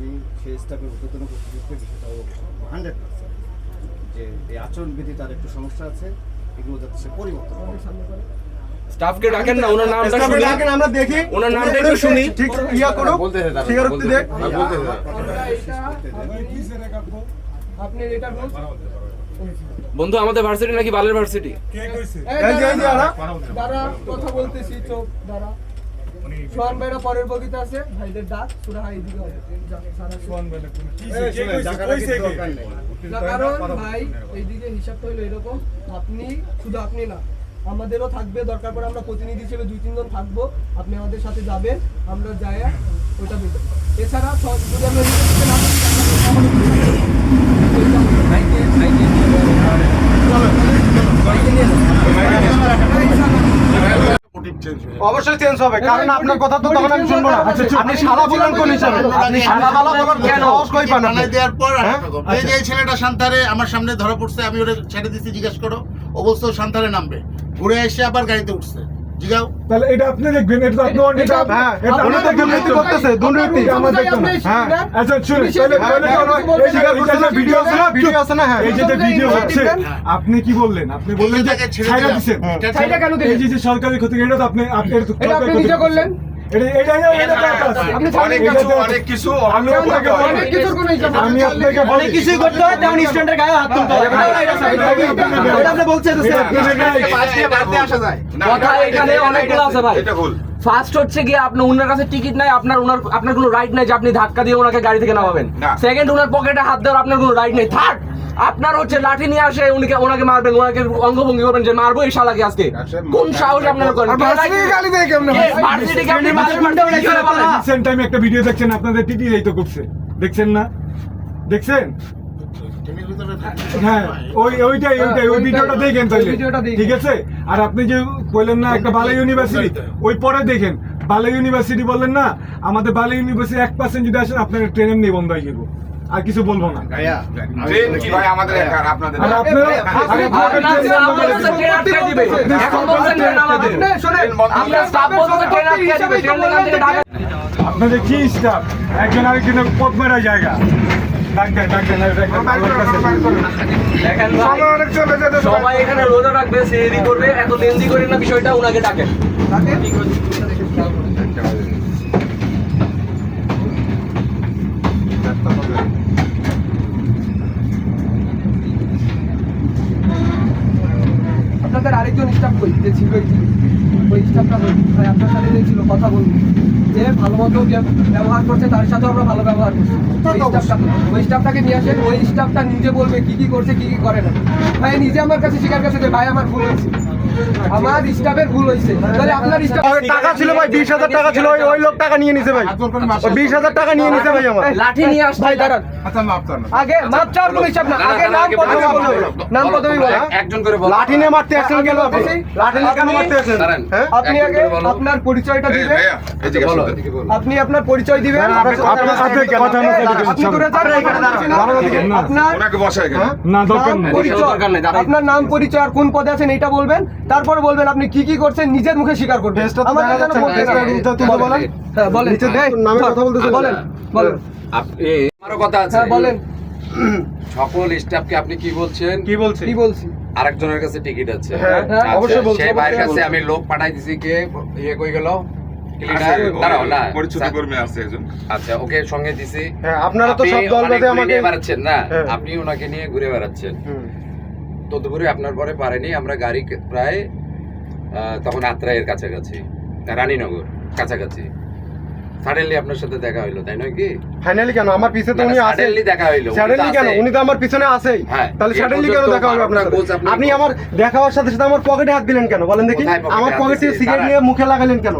আমি সেই স্টাফের ঊর্ধ্বতন কর্তৃপক্ষের বিষয়টা অবগত হান্ড্রেড পার্সেন্ট যে এই আচরণবিধি তার একটু সমস্যা আছে এগুলো যাতে সে পরিবর্তন করে। স্টাফকে ডাকেন না ওনার নামটা শুনি। ডাকেন, আমরা দেখি। ওনার নামটা একটু শুনি। ঠিক ইয়া করো স্বীকারোক্তি দেখ। আপনি এটা বন্ধু আমাদের ভার্সিটি নাকি বালের ভার্সিটি এই যে এই যে কথা বলতেছি চোখ দ্বারা সোহান ভাইরা পরের বগিতে আছে ভাইদের ডাক হাই দিকে কারণ ভাই এইদিকে হিসাবটা হলো এরকম আপনি শুধু আপনি না আমাদেরও থাকবে দরকার পড়ে আমরা প্রতিনিধি হিসেবে দুই তিনজন থাকব আপনি আমাদের সাথে যাবেন আমরা যাই ওটা এছাড়া যদি আমরা নিজে থেকে না পারি, অবশ্যই চেঞ্জ হবে কারণ আপনার কথা তো তখন আমি শুনব না। আপনি সাদা বলেন কোন হিসাবে? আপনি ভালো তখন কেন সাহস কই পান আপনি? দেওয়ার পর হ্যাঁ? এই যে ছেলেটা শান্তারে আমার সামনে ধরা পড়ছে আমি ওরে ছেড়ে দিচ্ছি জিজ্ঞেস করো। ও বলছে শান্তারে নামবে। ঘুরে এসে আবার গাড়িতে উঠছে। জিগাও। তাহলে এটা আপনি দেখবেন এটা আপনি অনেক এটা- হ্যাঁ এটা দুর্নীতি করতেছে দুর্নীতি আমার দেখতে হ্যাঁ। আচ্ছা শুনুন তাহলে হ্যাঁ, তাহলে হ্যাঁ, ভিডিও আছে না ভিডিও আছে। না হ্যাঁ। এই যে ভিডিও হচ্ছে আপনি কি বললেন? আপনি বললেন যে এই ছাইরা যে যে সরকারি ক্ষতি এটা তো আপনি আপনি এটা আপনি নিজে ক্ষতি করলেন? হয় হয় ফার্স্ট হচ্ছে গিয়ে আপনি ওনার কাছে টিকিট নাই আপনার ওনার আপনার কোনো রাইট নাই যে আপনি ধাক্কা দিয়ে ওনাকে গাড়ি থেকে নামাবেন সেকেন্ড ওনার পকেটে হাত দেওয়ার আপনার কোনো রাইট নেই থার্ড আপনার হচ্ছে লাঠি নিয়ে আসে উনিকে ওনাকে মারবেন ওনাকে অঙ্গভঙ্গি করবেন যে মারবো এই শালাকে আজকে। কোন সাহস আপনারা করেন? রিসেন্ট টাইমে একটা ভিডিও দেখছেন? আপনাদের টিটি এই তো করছে। দেখছেন না? দেখছেন? হ্যাঁ ওই ওইটাই ওইটাই ওই ভিডিওটা দেখেন তাহলে। ঠিক আছে? আর আপনি যে বললেন না একটা বালা ইউনিভার্সিটি ওই পরে দেখেন। বালা ইউনিভার্সিটি বললেন না আমাদের বালা ইউনিভার্সিটি এক পার্সেন্ট যদি আসেন আপনার ট্রেন এমনি বন্ধ হয়ে যাব। আর কিছু বলব না। আর আর ট্রেন আমাদের। আপনি শোনেন আপনার staff বলতেছে ট্রেন আটকে দিবে। ট্রেন এখান থেকে ঢাকা আপনাদের কি স্টাফ? একজন আরেকজনের পথ মেরা জায়গা। ভাই, সবাই এখানে রোজা রাখবে সেহেরি করবে এত লেন্দি করে না বিষয়টা ওনাকে ডাকেন। আপনাদের আরেকজন স্টাফ কই যে ছিল। ওই স্টাফটা কই? ভাই আপনার সাথে যে ছিল কথা বলব যে ভালো মতো ব্যবহার করছে তার সাথে আমরা ভালো ব্যবহার করছি ওই স্টাফটা ওই স্টাফটাকে নিয়ে আসেন ওই স্টাফটা নিজে বলবে কি কি করছে কি কি করে না ভাই নিজে আমার কাছে শিকার কাছে যে ভাই আমার ভুল হয়েছে আমার স্টাফের ভুল হয়েছে। তাহলে আপনার স্টাফ টাকা ছিল ভাই বিশ হাজার টাকা ছিল ওই ওই লোক টাকা নিয়ে নিছে ভাই। ওই বিশ হাজার টাকা নিয়ে নিছে ভাই আমার। লাঠি নিয়ে আসছে। ভাই দাঁড়ান। আগে মাপ চাওয়ার কোনো হিসাব না। আগে নাম প্রথমে বলুন নাম প্রথমে বলুন একজন করে বল। লাঠি নিয়ে মারতে আসছেন কেন আপনি? লাঠি নিয়ে কেন মারতে আসছেন? হ্যাঁ? আপনি আগে আপনার পরিচয়টা দিবেন। আপনি আপনার পরিচয় দিবেন। আপনার সাথে কথা না বলে আপনি দূরে যান? না দরকার নেই। আপনার নাম পরিচয় আর কোন পদে আছেন এটা বলবেন। তারপরে বলবেন আপনি কি কি করছেন নিজের মুখে স্বীকার করবেন। আমাকে কেন বলেন। হ্যাঁ বলেন। নামে কথা বলতেছেন। বলেন বলেন। আমারও কথা আছে। হ্যাঁ বলেন। সকল স্টাফকে আপনি কি বলছেন? কি বলছি কি বলছি? আরেকজনের কাছে টিকিট আছে। হ্যাঁ, হ্যাঁ, আচ্ছা, অবশ্যই বলছি, সেই ভাইয়ের কাছে আমি লোক পাঠাই দিছি কে ইয়ে কই গেল? ক্লিনার দাঁড়াও না। পরিচিত কর্মী আছে একজন। আচ্ছা ওকে সঙ্গে দিছি। হ্যাঁ আপনারা তো আপনি হ্যাঁ। আপনি ওনাকে নিয়ে ঘুরে বেড়াচ্ছেন। হুম। তদুপরি আপনার পরে পারেনি আমরা গাড়ি প্রায় তখন আত্রাইয়ের কাছাকাছি রানীনগর কাছাকাছি। সাডেনলি আপনার সাথে দেখা হইল তাই নয় কি? ফাইনালি কেন? আমার পিছে তো উনি আছে সাডেনলি দেখা হইল সাডেনলি কেন? উনি তো আমার পিছনে হ্যাঁ। তাহলে সাডেনলি কেন দেখা হবে আপনার আপনি আমার দেখা হওয়ার সাথে সাথে আমার পকেটে হাত দিলেন কেন? বলেন দেখি। আমার পকেটে সিগারেট নিয়ে মুখে লাগালেন কেন?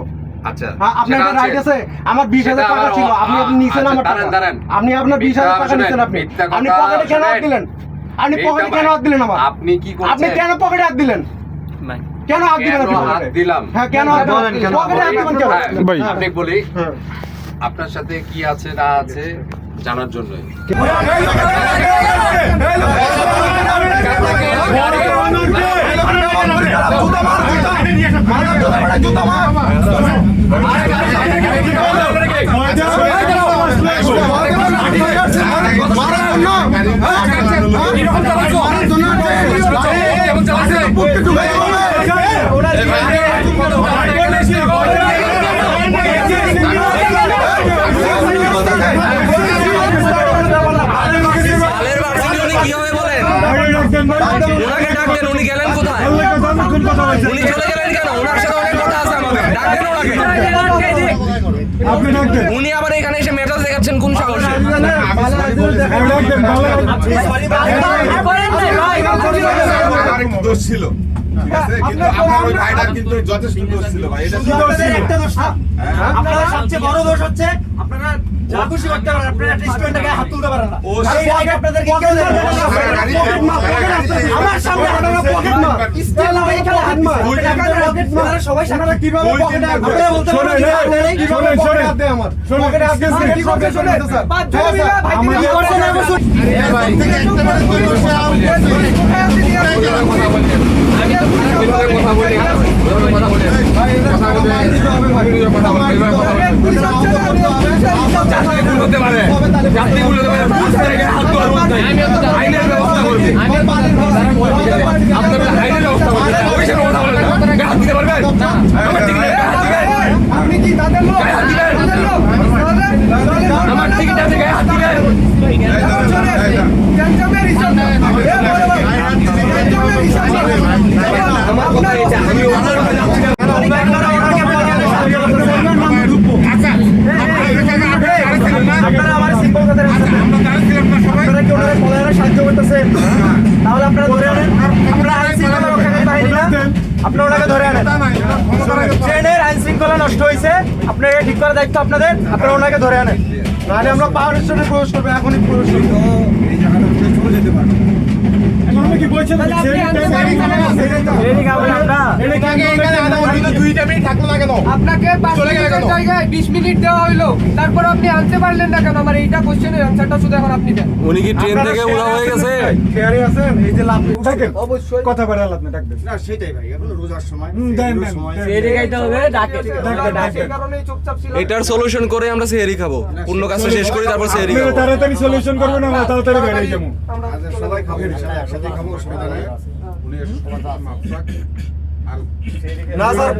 আচ্ছা আপনার রাইট আছে। আমার বিশ হাজার টাকা ছিল। আপনি আপনি নিছেন আচ্ছা, আমার টাকা। দাঁড়ান, দাঁড়ান। আপনি আপনার বিশ হাজার টাকা শুনেন, নিছেন আপনি আপনি পকেটে কেন হাত দিলেন? আপনি পকেটে কেন হাত দিলেন আমার আপনি কি করছেন আপনি কেন পকেটে হাত দিলেন কেন হাত দিলেন আপনি হাত দিলাম হ্যাঁ কেন হাত দিলেন পকেটে হাত দিবেন কেন হ্যাঁ, ভাই। আপনি বলি হ্যাঁ। আপনার সাথে কি আছে না আছে জানার জন্যই জুতা মার ওনাকে উনি গেলেন কোথায়? উনি চলে গেলেন কেন? ওনার সাথে অনেক কথা আছে আমাদের। ডাকলেন ওনাকে। উনি আবার এখানে এসে মেজাজ দেখাচ্ছেন আমার একটু দোষ ছিল কিন্তু আপনার ওই ভাইটার কিন্তু যথেষ্ট দোষ ছিল ভাই এটা কি দোষ ছিল আপনারা সবচেয়ে বড় দোষ হচ্ছে আপনারা যা খুশি করতে পারেন আপনারা একটা গায়ে হাত তুলতে পারেন না ও সেই আগে আপনাদেরকে কে? পকেট মার, পকেট মার। আমার সামনে আপনারা পকেট মার। স্টিল আমার এখানে হাত মার। আপনারা সবাই সামনে কীভাবে পকেটে? আপনারা বলতে পারেন কীভাবে শোনেন, হাত দেয় আমার? শোনেন, হাত কি করবেন শুনেন হ্যাঁ আইনের ব্যবস্থা করবে আপনার আইনের ব্যবস্থা করবে অফিসের কথা বলে হাত দিতে পারবেন আমার টিকিট হাত দিবেন আপনি কি তাদের লোক গায়ে হাত দিবেন তাদের লোক আমার টিকিট আছে গায়ে হাত দিবেন। আমার কথা এটা আমি। আপনারা আমার সিম্পল কথা আপনারা কি ওনারা পলায়নে সাহায্য করতেছেন তাহলে আপনারা ধরে আনেন আপনারা আইন শৃঙ্খলা রক্ষাকারী বাহিনী না আপনারা ওনাকে ধরে আনেন ট্রেনের আইন শৃঙ্খলা নষ্ট হয়েছে আপনাকে ঠিক করার দায়িত্ব আপনাদের আপনারা ওনাকে ধরে আনেন। নাহলে আমরা পাওয়ার স্টেশনে প্রবেশ করব এখনই প্রবেশ করব। এখন আমি কি বলছেন মিনিট থাকল না কেন? আপনাকে পাঁচ চলে গেলে মিনিটের কেন? জায়গায় বিশ মিনিট দেওয়া হইল। তারপর আপনি আনতে পারলেন না কেন? আমার এইটা কোশ্চেনের অ্যান্সারটা শুধু এখন আপনি দেন। উনি কি ট্রেন থেকে উড়া হয়ে গেছে? আছেন? এই যে লাভ ডাকেন অবশ্যই। কথা বাড়াল আপনি ডাকবেন না সেটাই ভাই। এখন রোজার সময়। হুম, দেন, রোজার দেন, সময় দেন। সেই কারণেই চুপচাপ ছিলাম। এটার সলিউশন করে আমরা সেহেরি খাব। পূর্ণ কাজটা শেষ করি তারপর সেহেরি খাব। তাড়াতাড়ি সলিউশন করবেন আমরা? তাড়াতাড়ি বেরিয়ে যাব। আমরা আচ্ছা, সবাই খাব একসাথে খাব অসুবিধা নাই। না স্যার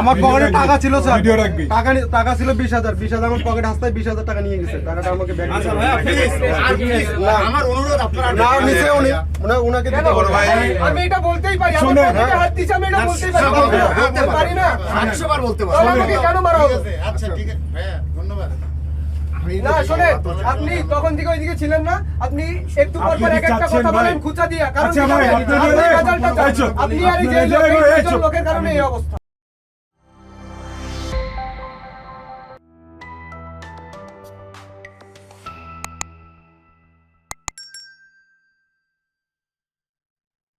আমার পকেটে টাকা ছিল স্যার। ভিডিও রাখবি। টাকা টাকা ছিল বিশ হাজার। বিশ হাজার আমার পকেটে হাসতে বিশ হাজার টাকা নিয়ে গেছে। টাকাটা আমাকে আচ্ছা please, আমার অনুরোধ আপনারা না নিচে উনি উনি উনাকে দিতে বড় ভাই আমি এটা বলতেই পারি। আমার পকেটে হাত দিছে আমি এটা বলতেই পারি। বলতে পারো, বলতে বলতে পারি না। একশো বার বলতে পারো আমাকে কেন মারা হলো? আচ্ছা ঠিক আছে। ধন্যবাদ। না শোনেন আপনি তখন থেকে ওইদিকে ছিলেন না আপনি একটু পর পর এক একটা কথা বলেন? খুঁচা দিয়া কারণ আচ্ছা? আপনি আর এই। লোকের কারণে এই অবস্থা